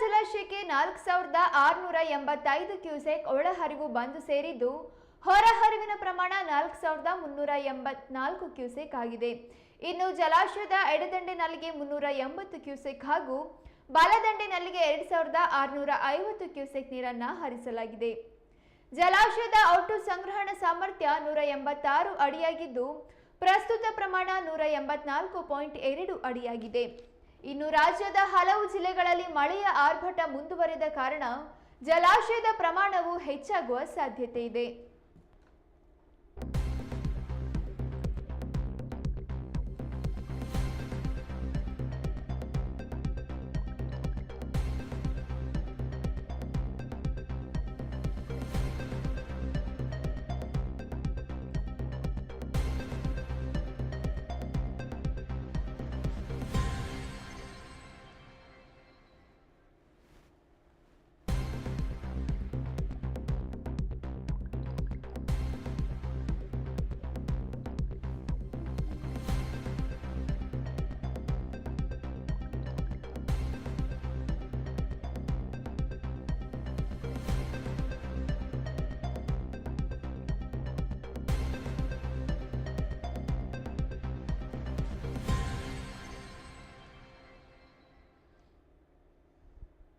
ಜಲಾಶಯಕ್ಕೆ ನಾಲ್ಕು ಸಾವಿರದ ಆರುನೂರ ಎಂಬತ್ತೈದು ಕ್ಯೂಸೆಕ್ ಒಳಹರಿವು ಬಂದು ಸೇರಿದ್ದು ಹೊರಹರಿವಿನ ಪ್ರಮಾಣ ನಾಲ್ಕು ಸಾವಿರದ ಮುನ್ನೂರ ಎಂಬತ್ನಾಲ್ಕು ಕ್ಯೂಸೆಕ್ ಆಗಿದೆ. ಇನ್ನು ಜಲಾಶಯದ ಎಡದಂಡೆನಲ್ಲಿಗೆ ಮುನ್ನೂರ ಎಂಬತ್ತು ಕ್ಯೂಸೆಕ್ ಹಾಗೂ ಬಲದಂಡೆನಲ್ಲಿಗೆ ಎರಡು ಸಾವಿರದ ಆರುನೂರ ಐವತ್ತು ಕ್ಯೂಸೆಕ್ ನೀರನ್ನು ಹರಿಸಲಾಗಿದೆ. ಜಲಾಶಯದ ಒಟ್ಟು ಸಂಗ್ರಹಣ ಸಾಮರ್ಥ್ಯ ನೂರ ಎಂಬತ್ತಾರು ಅಡಿಯಾಗಿದ್ದು, ಪ್ರಸ್ತುತ ಪ್ರಮಾಣ ನೂರ ಎಂಬತ್ನಾಲ್ಕು ಪಾಯಿಂಟ್ ಎರಡು ಅಡಿಯಾಗಿದೆ. ಇನ್ನು ರಾಜ್ಯದ ಹಲವು ಜಿಲ್ಲೆಗಳಲ್ಲಿ ಮಳೆಯ ಆರ್ಭಟ ಮುಂದುವರೆದ ಕಾರಣ ಜಲಾಶಯದ ಪ್ರಮಾಣವು ಹೆಚ್ಚಾಗುವ ಸಾಧ್ಯತೆ ಇದೆ.